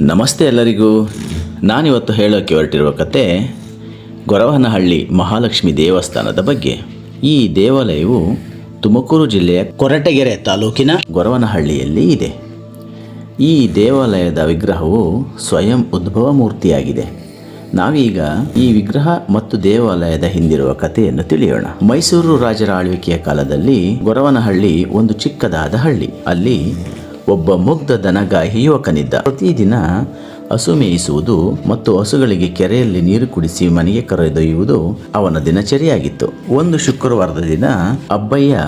ನಮಸ್ತೆ ಎಲ್ಲರಿಗೂ. ನಾನಿವತ್ತು ಹೇಳೋಕ್ಕೆ ಹೊರಟಿರುವ ಕತೆ, ಗೊರವನಹಳ್ಳಿ ಮಹಾಲಕ್ಷ್ಮಿ ದೇವಸ್ಥಾನದ ಬಗ್ಗೆ. ಈ ದೇವಾಲಯವು ತುಮಕೂರು ಜಿಲ್ಲೆಯ ಕೊರಟಗೆರೆ ತಾಲೂಕಿನ ಗೊರವನಹಳ್ಳಿಯಲ್ಲಿ ಇದೆ. ಈ ದೇವಾಲಯದ ವಿಗ್ರಹವು ಸ್ವಯಂ ಉದ್ಭವ ಮೂರ್ತಿಯಾಗಿದೆ. ನಾವೀಗ ಈ ವಿಗ್ರಹ ಮತ್ತು ದೇವಾಲಯದ ಹಿಂದಿರುವ ಕಥೆಯನ್ನು ತಿಳಿಯೋಣ. ಮೈಸೂರು ರಾಜರ ಆಳ್ವಿಕೆಯ ಕಾಲದಲ್ಲಿ ಗೊರವನಹಳ್ಳಿ ಒಂದು ಚಿಕ್ಕದಾದ ಹಳ್ಳಿ. ಅಲ್ಲಿ ಒಬ್ಬ ಮುಗ್ಧ ದನಗಾಹಿ ಯುವಕನಿದ್ದ. ಪ್ರತಿದಿನ ಹಸು ಮೇಯಿಸುವುದು ಮತ್ತು ಹಸುಗಳಿಗೆ ಕೆರೆಯಲ್ಲಿ ನೀರು ಕುಡಿಸಿ ಮನೆಗೆ ಕರೆದೊಯ್ಯುವುದು ಅವನ ದಿನಚರಿಯಾಗಿತ್ತು. ಒಂದು ಶುಕ್ರವಾರದ ದಿನ ಅಬ್ಬಯ್ಯ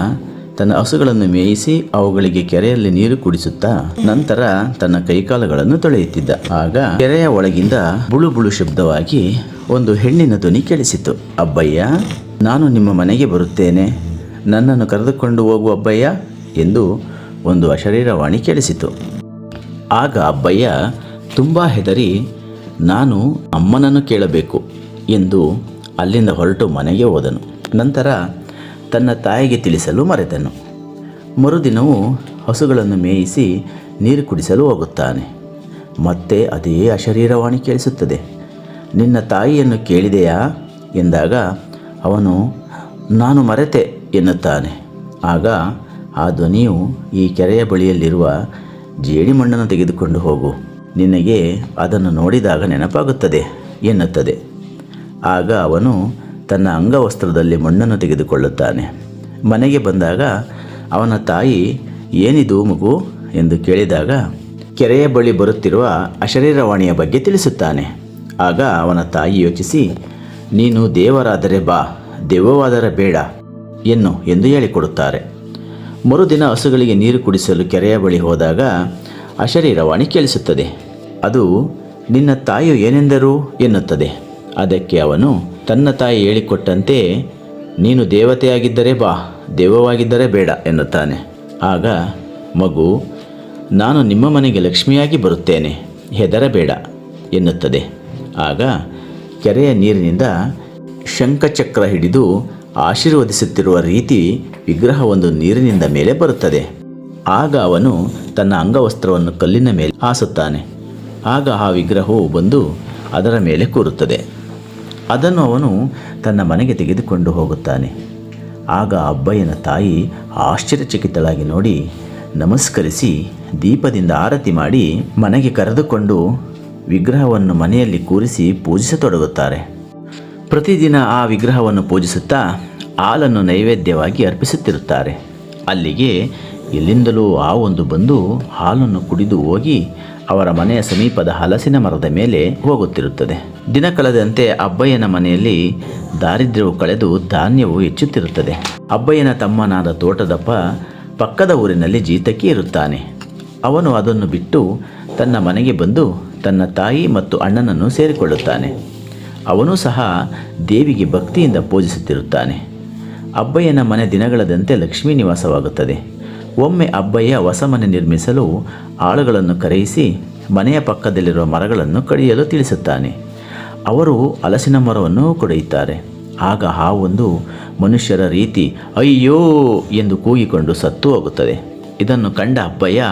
ತನ್ನ ಹಸುಗಳನ್ನು ಮೇಯಿಸಿ ಅವುಗಳಿಗೆ ಕೆರೆಯಲ್ಲಿ ನೀರು ಕುಡಿಸುತ್ತಾ ನಂತರ ತನ್ನ ಕೈಕಾಲುಗಳನ್ನು ತೊಳೆಯುತ್ತಿದ್ದ. ಆಗ ಕೆರೆಯ ಒಳಗಿಂದ ಬುಳು ಬುಳು ಶಬ್ದವಾಗಿ ಒಂದು ಹೆಣ್ಣಿನ ಧ್ವನಿ ಕೇಳಿಸಿತು ಅಬ್ಬಯ್ಯ, ನಾನು ನಿಮ್ಮ ಮನೆಗೆ ಬರುತ್ತೇನೆ. ನನ್ನನ್ನು ಕರೆದುಕೊಂಡು ಹೋಗು ಅಬ್ಬಯ್ಯ ಎಂದು ಒಂದು ಅಶರೀರವಾಣಿ ಕೇಳಿಸಿತು. ಆಗ ಅಬ್ಬಯ್ಯ, ತುಂಬ ಹೆದರಿ, ನಾನು ಅಮ್ಮನನ್ನು ಕೇಳಬೇಕು ಎಂದು ಅಲ್ಲಿಂದ ಹೊರಟು ಮನೆಗೆ ಹೋದನು. ನಂತರ ತನ್ನ ತಾಯಿಗೆ ತಿಳಿಸಲು ಮರೆತನು. ಮರುದಿನವೂ ಹಸುಗಳನ್ನು ಮೇಯಿಸಿ ನೀರು ಕುಡಿಸಲು ಹೋಗುತ್ತಾನೆ. ಮತ್ತೆ ಅದೇ ಅಶರೀರವಾಣಿ ಕೇಳಿಸುತ್ತದೆ. ನಿನ್ನ ತಾಯಿಯನ್ನು ಕೇಳಿದೆಯಾ? ಎಂದಾಗ, ಅವನು, ನಾನು ಮರೆತೆ ಎನ್ನುತ್ತಾನೆ. ಆಗ ಆ ಧ್ವನಿಯು ಈ ಕೆರೆಯ ಬಳಿಯಲ್ಲಿರುವ ಜೇಡಿಮಣ್ಣನ್ನು ತೆಗೆದುಕೊಂಡು ಹೋಗು. ನಿನಗೆ ಅದನ್ನು ನೋಡಿದಾಗ ನೆನಪಾಗುತ್ತದೆ ಎನ್ನುತ್ತದೆ. ಆಗ ಅವನು ತನ್ನ ಅಂಗವಸ್ತ್ರದಲ್ಲಿ ಮಣ್ಣನ್ನು ತೆಗೆದುಕೊಳ್ಳುತ್ತಾನೆ. ಮನೆಗೆ ಬಂದಾಗ ಅವನ ತಾಯಿ, ಏನಿದು ಮಗು? ಎಂದು ಕೇಳಿದಾಗ ಕೆರೆಯ ಬಳಿ ಬರುತ್ತಿರುವ ಅಶರೀರವಾಣಿಯ ಬಗ್ಗೆ ತಿಳಿಸುತ್ತಾನೆ. ಆಗ ಅವನ ತಾಯಿ ಯೋಚಿಸಿ, ನೀನು ದೇವರಾದರೆ ಬಾ, ದೆವ್ವವಾದರೆ ಬೇಡ, ಎನ್ನು, ಎಂದು ಹೇಳಿಕೊಡುತ್ತಾರೆ. ಮರುದಿನ ಹಸುಗಳಿಗೆ ನೀರು ಕುಡಿಸಲು ಕೆರೆಯ ಬಳಿ ಹೋದಾಗ ಅಶರೀರವಾಣಿ ಕೇಳಿಸುತ್ತದೆ. ಅದು, ನಿನ್ನ ತಾಯಿಯು ಏನೆಂದರು? ಎನ್ನುತ್ತದೆ. ಅದಕ್ಕೆ ಅವನು, ತನ್ನ ತಾಯಿ ಹೇಳಿಕೊಟ್ಟಂತೆ, ನೀನು ದೇವತೆಯಾಗಿದ್ದರೆ ಬಾ ದೇವವಾಗಿದ್ದರೆ ಬೇಡ, ಎನ್ನುತ್ತಾನೆ. ಆಗ ಮಗು, ನಾನು ನಿಮ್ಮ ಮನೆಗೆ ಲಕ್ಷ್ಮಿಯಾಗಿ ಬರುತ್ತೇನೆ, ಹೆದರಬೇಡ, ಎನ್ನುತ್ತದೆ. ಆಗ ಕೆರೆಯ ನೀರಿನಿಂದ ಶಂಖಚಕ್ರ ಹಿಡಿದು ಆಶೀರ್ವದಿಸುತ್ತಿರುವ ರೀತಿ ವಿಗ್ರಹವೊಂದು ನೀರಿನಿಂದ ಮೇಲೆ ಬರುತ್ತದೆ. ಆಗ ಅವನು ತನ್ನ ಅಂಗವಸ್ತ್ರವನ್ನು ಕಲ್ಲಿನ ಮೇಲೆ ಹಾಸುತ್ತಾನೆ. ಆಗ ಆ ವಿಗ್ರಹವು ಬಂದು ಅದರ ಮೇಲೆ ಕೂರುತ್ತದೆ. ಅದನ್ನು ಅವನು ತನ್ನ ಮನೆಗೆ ತೆಗೆದುಕೊಂಡು ಹೋಗುತ್ತಾನೆ. ಆಗ ಅಬ್ಬಯ್ಯನ ತಾಯಿ ಆಶ್ಚರ್ಯಚಕಿತಳಾಗಿ ನೋಡಿ ನಮಸ್ಕರಿಸಿ ದೀಪದಿಂದ ಆರತಿ ಮಾಡಿ ಮನೆಗೆ ಕರೆದುಕೊಂಡು ವಿಗ್ರಹವನ್ನು ಮನೆಯಲ್ಲಿ ಕೂರಿಸಿ ಪೂಜಿಸತೊಡಗುತ್ತಾರೆ. ಪ್ರತಿದಿನ ಆ ವಿಗ್ರಹವನ್ನು ಪೂಜಿಸುತ್ತಾ ಹಾಲನ್ನು ನೈವೇದ್ಯವಾಗಿ ಅರ್ಪಿಸುತ್ತಿರುತ್ತಾರೆ. ಅಲ್ಲಿಗೆ ಎಲ್ಲಿಂದಲೂ ಆ ಒಂದು ಬಂದು ಹಾಲನ್ನು ಕುಡಿದು ಹೋಗಿ ಅವರ ಮನೆಯ ಸಮೀಪದ ಹಲಸಿನ ಮರದ ಮೇಲೆ ಹೋಗುತ್ತಿರುತ್ತದೆ. ದಿನ ಕಳೆದಂತೆ ಅಬ್ಬಯ್ಯನ ಮನೆಯಲ್ಲಿ ದಾರಿದ್ರ್ಯವು ಕಳೆದು ಧಾನ್ಯವು ಹೆಚ್ಚುತ್ತಿರುತ್ತದೆ. ಅಬ್ಬಯ್ಯನ ತಮ್ಮನಾದ ತೋಟದಪ್ಪ ಪಕ್ಕದ ಊರಿನಲ್ಲಿ ಜೀತಕ್ಕೆ ಇರುತ್ತಾನೆ. ಅವನು ಅದನ್ನು ಬಿಟ್ಟು ತನ್ನ ಮನೆಗೆ ಬಂದು ತನ್ನ ತಾಯಿ ಮತ್ತು ಅಣ್ಣನನ್ನು ಸೇರಿಕೊಳ್ಳುತ್ತಾನೆ. ಅವನು ಸಹ ದೇವಿಗೆ ಭಕ್ತಿಯಿಂದ ಪೂಜಿಸುತ್ತಿರುತ್ತಾನೆ. ಅಬ್ಬಯ್ಯನ ಮನೆ ದಿನಗಳದಂತೆ ಲಕ್ಷ್ಮೀ ನಿವಾಸವಾಗುತ್ತದೆ. ಒಮ್ಮೆ ಅಬ್ಬಯ್ಯ ಹೊಸ ಮನೆ ನಿರ್ಮಿಸಲು ಆಳುಗಳನ್ನು ಕರೆಯಿಸಿ ಮನೆಯ ಪಕ್ಕದಲ್ಲಿರುವ ಮರಗಳನ್ನು ಕಡಿಯಲು ತಿಳಿಸುತ್ತಾನೆ. ಅವರು ಹಲಸಿನ ಮರವನ್ನು ಕೊಡೆಯುತ್ತಾರೆ. ಆಗ ಆ ಒಂದು ಮನುಷ್ಯರ ರೀತಿ ಅಯ್ಯೋ ಎಂದು ಕೂಗಿಕೊಂಡು ಸತ್ತು ಹೋಗುತ್ತದೆ. ಇದನ್ನು ಕಂಡ ಅಬ್ಬಯ್ಯ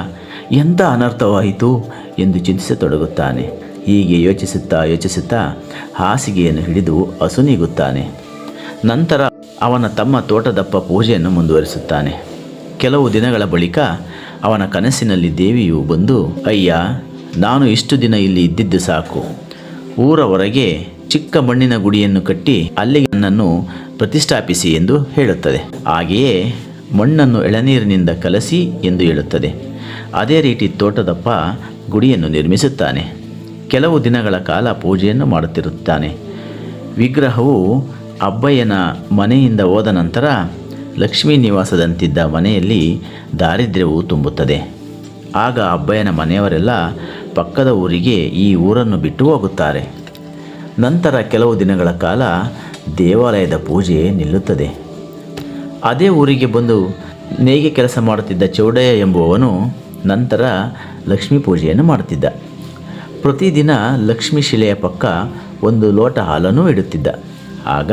ಎಂಥ ಅನರ್ಥವಾಯಿತು? ಎಂದು ಚಿಂತಿಸತೊಡಗುತ್ತಾನೆ. ಹೀಗೆ ಯೋಚಿಸುತ್ತಾ ಯೋಚಿಸುತ್ತಾ ಹಾಸಿಗೆಯನ್ನು ಹಿಡಿದು ಅಸುನೀಗುತ್ತಾನೆ ನಂತರ ಅವನ ತಮ್ಮ ತೋಟದಪ್ಪ ಪೂಜೆಯನ್ನು ಮುಂದುವರಿಸುತ್ತಾನೆ. ಕೆಲವು ದಿನಗಳ ಬಳಿಕ ಅವನ ಕನಸಿನಲ್ಲಿ ದೇವಿಯು ಬಂದು, ಅಯ್ಯ, ನಾನು ಇಷ್ಟು ದಿನ ಇಲ್ಲಿ ಇದ್ದಿದ್ದು ಸಾಕು. ಊರ ಹೊರಗೆ ಚಿಕ್ಕ ಮಣ್ಣಿನ ಗುಡಿಯನ್ನು ಕಟ್ಟಿ ಅಲ್ಲಿಗೆ ನನ್ನನ್ನು ಪ್ರತಿಷ್ಠಾಪಿಸಿ ಎಂದು ಹೇಳುತ್ತದೆ. ಹಾಗೆಯೇ ಮಣ್ಣನ್ನು ಎಳನೀರಿನಿಂದ ಕಲಸಿ ಎಂದು ಹೇಳುತ್ತದೆ. ಅದೇ ರೀತಿ ತೋಟದಪ್ಪ ಗುಡಿಯನ್ನು ನಿರ್ಮಿಸುತ್ತಾನೆ. ಕೆಲವು ದಿನಗಳ ಕಾಲ ಪೂಜೆಯನ್ನು ಮಾಡುತ್ತಿರುತ್ತಾನೆ. ವಿಗ್ರಹವು ಅಬ್ಬಯ್ಯನ ಮನೆಯಿಂದ ಹೋದ ನಂತರ ಲಕ್ಷ್ಮೀ ನಿವಾಸದಂತಿದ್ದ ಮನೆಯಲ್ಲಿ ದಾರಿದ್ರ್ಯವು ತುಂಬುತ್ತದೆ. ಆಗ ಅಬ್ಬಯ್ಯನ ಮನೆಯವರೆಲ್ಲ ಪಕ್ಕದ ಊರಿಗೆ ಈ ಊರನ್ನು ಬಿಟ್ಟು ಹೋಗುತ್ತಾರೆ. ನಂತರ ಕೆಲವು ದಿನಗಳ ಕಾಲ ದೇವಾಲಯದ ಪೂಜೆ ನಿಲ್ಲುತ್ತದೆ. ಅದೇ ಊರಿಗೆ ಬಂದು ನೇಯ್ಗೆ ಕೆಲಸ ಮಾಡುತ್ತಿದ್ದ ಚೌಡಯ್ಯ ಎಂಬುವವನು ನಂತರ ಲಕ್ಷ್ಮೀ ಪೂಜೆಯನ್ನು ಮಾಡುತ್ತಿದ್ದ. ಪ್ರತಿದಿನ ಲಕ್ಷ್ಮೀ ಶಿಲೆಯ ಪಕ್ಕ ಒಂದು ಲೋಟ ಹಾಲನ್ನು ಇಡುತ್ತಿದ್ದ. ಆಗ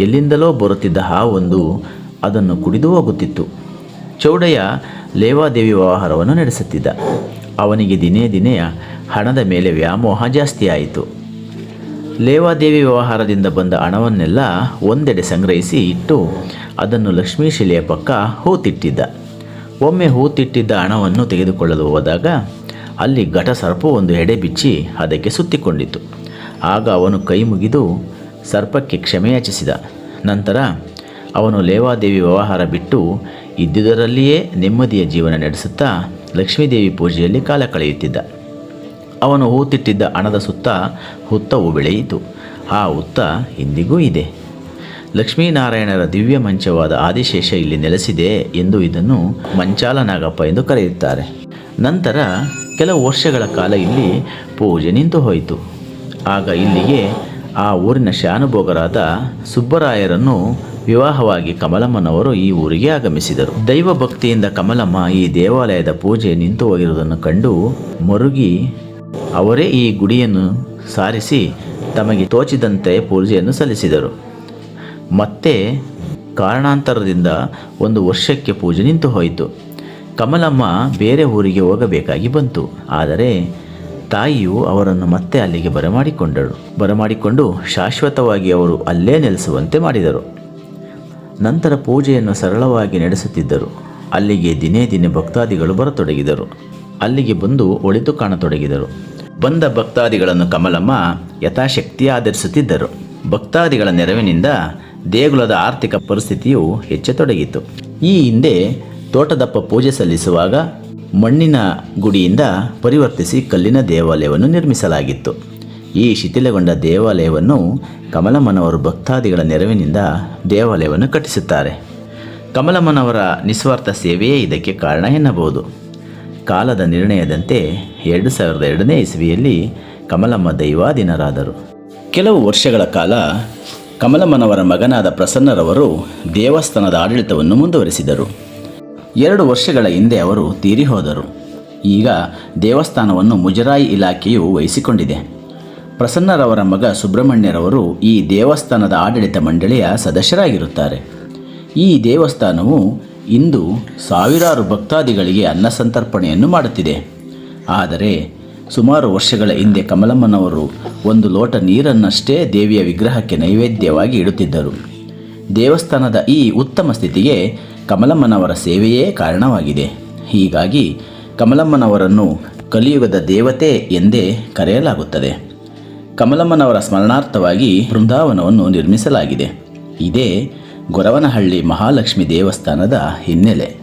ಎಲ್ಲಿಂದಲೋ ಬರುತ್ತಿದ್ದ ಹಾವೊಂದು ಅದನ್ನು ಕುಡಿದು ಹೋಗುತ್ತಿತ್ತು. ಚೌಡಯ್ಯ ಲೇವಾದೇವಿ ವ್ಯವಹಾರವನ್ನು ನಡೆಸುತ್ತಿದ್ದ. ಅವನಿಗೆ ದಿನೇ ದಿನೇ ಹಣದ ಮೇಲೆ ವ್ಯಾಮೋಹ ಜಾಸ್ತಿಯಾಯಿತು ಲೇವಾದೇವಿ ವ್ಯವಹಾರದಿಂದ ಬಂದ ಹಣವನ್ನೆಲ್ಲ ಒಂದೆಡೆ ಸಂಗ್ರಹಿಸಿ ಇಟ್ಟು ಅದನ್ನು ಲಕ್ಷ್ಮೀ ಶಿಲೆಯ ಪಕ್ಕ ಹೂತಿಟ್ಟಿದ್ದ. ಒಮ್ಮೆ ಹೂತಿಟ್ಟಿದ್ದ ಹಣವನ್ನು ತೆಗೆದುಕೊಳ್ಳಲು ಹೋದಾಗ ಅಲ್ಲಿ ಘಟ ಸರ್ಪ ಒಂದು ಎಡೆ ಬಿಚ್ಚಿ ಅದಕ್ಕೆ ಸುತ್ತಿಕೊಂಡಿತು. ಆಗ ಅವನು ಕೈ ಮುಗಿದು ಸರ್ಪಕ್ಕೆ ಕ್ಷಮೆಯಾಚಿಸಿದ ನಂತರ ಅವನು ಲೇವಾದೇವಿ ವ್ಯವಹಾರ ಬಿಟ್ಟು ಇದ್ದುದರಲ್ಲಿಯೇ ನೆಮ್ಮದಿಯ ಜೀವನ ನಡೆಸುತ್ತಾ ಲಕ್ಷ್ಮೀದೇವಿ ಪೂಜೆಯಲ್ಲಿ ಕಾಲ ಕಳೆಯುತ್ತಿದ್ದ. ಅವನು ಹೂತಿಟ್ಟಿದ್ದ ಹಣದ ಸುತ್ತ ಹುತ್ತವು ಬೆಳೆಯಿತು. ಆ ಹುತ್ತ ಇಂದಿಗೂ ಇದೆ. ಲಕ್ಷ್ಮೀನಾರಾಯಣರ ದಿವ್ಯ ಮಂಚವಾದ ಆದಿಶೇಷ ಇಲ್ಲಿ ನೆಲೆಸಿದೆ ಎಂದು ಇದನ್ನು ಮಂಚಾಲ ನಾಗಪ್ಪ ಎಂದು ಕರೆಯುತ್ತಾರೆ. ನಂತರ ಕೆಲವು ವರ್ಷಗಳ ಕಾಲ ಇಲ್ಲಿ ಪೂಜೆ ನಿಂತು ಹೋಯಿತು. ಆಗ ಇಲ್ಲಿಗೆ ಆ ಊರಿನ ಶಾನುಭೋಗರಾದ ಸುಬ್ಬರಾಯರನ್ನು ವಿವಾಹವಾಗಿ ಕಮಲಮ್ಮನವರು ಈ ಊರಿಗೆ ಆಗಮಿಸಿದರು. ದೈವ ಭಕ್ತಿಯಿಂದ ಕಮಲಮ್ಮ ಈ ದೇವಾಲಯದ ಪೂಜೆ ನಿಂತು ಹೋಗಿರುವುದನ್ನು ಕಂಡು ಮರುಗಿ ಅವರೇ ಈ ಗುಡಿಯನ್ನು ಸಾರಿಸಿ ತಮಗೆ ತೋಚಿದಂತೆ ಪೂಜೆಯನ್ನು ಸಲ್ಲಿಸಿದರು. ಮತ್ತೆ ಕಾರಣಾಂತರದಿಂದ ಒಂದು ವರ್ಷಕ್ಕೆ ಪೂಜೆ ನಿಂತು ಹೋಯಿತು. ಕಮಲಮ್ಮ ಬೇರೆ ಊರಿಗೆ ಹೋಗಬೇಕಾಗಿ ಬಂತು. ಆದರೆ ತಾಯಿಯು ಅವರನ್ನು ಮತ್ತೆ ಅಲ್ಲಿಗೆ ಬರಮಾಡಿಕೊಂಡಳು. ಬರಮಾಡಿಕೊಂಡು ಶಾಶ್ವತವಾಗಿ ಅವರು ಅಲ್ಲೇ ನೆಲೆಸುವಂತೆ ಮಾಡಿದರು. ನಂತರ ಪೂಜೆಯನ್ನು ಸರಳವಾಗಿ ನಡೆಸುತ್ತಿದ್ದರು. ಅಲ್ಲಿಗೆ ದಿನೇ ದಿನೇ ಭಕ್ತಾದಿಗಳು ಬರತೊಡಗಿದರು. ಅಲ್ಲಿಗೆ ಬಂದು ಒಳಿತು ಕಾಣತೊಡಗಿದರು. ಬಂದ ಭಕ್ತಾದಿಗಳನ್ನು ಕಮಲಮ್ಮ ಯಥಾಶಕ್ತಿ ಆಧರಿಸುತ್ತಿದ್ದರು. ಭಕ್ತಾದಿಗಳ ನೆರವಿನಿಂದ ದೇಗುಲದ ಆರ್ಥಿಕ ಪರಿಸ್ಥಿತಿಯು ಹೆಚ್ಚತೊಡಗಿತು. ಈ ಹಿಂದೆ ತೋಟದಪ್ಪ ಪೂಜೆ ಸಲ್ಲಿಸುವಾಗ ಮಣ್ಣಿನ ಗುಡಿಯಿಂದ ಪರಿವರ್ತಿಸಿ ಕಲ್ಲಿನ ದೇವಾಲಯವನ್ನು ನಿರ್ಮಿಸಲಾಗಿತ್ತು. ಈ ಶಿಥಿಲಗೊಂಡ ದೇವಾಲಯವನ್ನು ಕಮಲಮ್ಮನವರು ಭಕ್ತಾದಿಗಳ ನೆರವಿನಿಂದ ದೇವಾಲಯವನ್ನು ಕಟ್ಟಿಸುತ್ತಾರೆ. ಕಮಲಮ್ಮನವರ ನಿಸ್ವಾರ್ಥ ಸೇವೆಯೇ ಇದಕ್ಕೆ ಕಾರಣ ಎನ್ನಬಹುದು. ಕಾಲದ ನಿರ್ಣಯದಂತೆ ಎರಡು ಸಾವಿರದ ಎರಡನೇ ಇಸವಿಯಲ್ಲಿ ಕಮಲಮ್ಮ ದೈವಾಧೀನರಾದರು. ಕೆಲವು ವರ್ಷಗಳ ಕಾಲ ಕಮಲಮ್ಮನವರ ಮಗನಾದ ಪ್ರಸನ್ನರವರು ದೇವಸ್ಥಾನದ ಆಡಳಿತವನ್ನು ಮುಂದುವರಿಸಿದರು. ಎರಡು ವರ್ಷಗಳ ಹಿಂದೆ ಅವರು ತೀರಿ ಹೋದರು ಈಗ ದೇವಸ್ಥಾನವನ್ನು ಮುಜರಾಯಿ ಇಲಾಖೆಯು ವಹಿಸಿಕೊಂಡಿದೆ. ಪ್ರಸನ್ನರವರ ಮಗ ಸುಬ್ರಹ್ಮಣ್ಯರವರು ಈ ದೇವಸ್ಥಾನದ ಆಡಳಿತ ಮಂಡಳಿಯ ಸದಸ್ಯರಾಗಿರುತ್ತಾರೆ. ಈ ದೇವಸ್ಥಾನವು ಇಂದು ಸಾವಿರಾರು ಭಕ್ತಾದಿಗಳಿಗೆ ಅನ್ನ ಸಂತರ್ಪಣೆಯನ್ನು ಮಾಡುತ್ತಿದೆ. ಆದರೆ ಸುಮಾರು ವರ್ಷಗಳ ಹಿಂದೆ ಕಮಲಮ್ಮನವರು ಒಂದು ಲೋಟ ನೀರನ್ನಷ್ಟೇ ದೇವಿಯ ವಿಗ್ರಹಕ್ಕೆ ನೈವೇದ್ಯವಾಗಿ ಇಡುತ್ತಿದ್ದರು. ದೇವಸ್ಥಾನದ ಈ ಉತ್ತಮ ಸ್ಥಿತಿಗೆ ಕಮಲಮ್ಮನವರ ಸೇವೆಯೇ ಕಾರಣವಾಗಿದೆ. ಹೀಗಾಗಿ ಕಮಲಮ್ಮನವರನ್ನು ಕಲಿಯುಗದ ದೇವತೆ ಎಂದೇ ಕರೆಯಲಾಗುತ್ತದೆ. ಕಮಲಮ್ಮನವರ ಸ್ಮರಣಾರ್ಥವಾಗಿ ಬೃಂದಾವನವನ್ನು ನಿರ್ಮಿಸಲಾಗಿದೆ. ಇದೇ ಗೊರವನಹಳ್ಳಿ ಮಹಾಲಕ್ಷ್ಮಿ ದೇವಸ್ಥಾನದ ಹಿನ್ನೆಲೆ.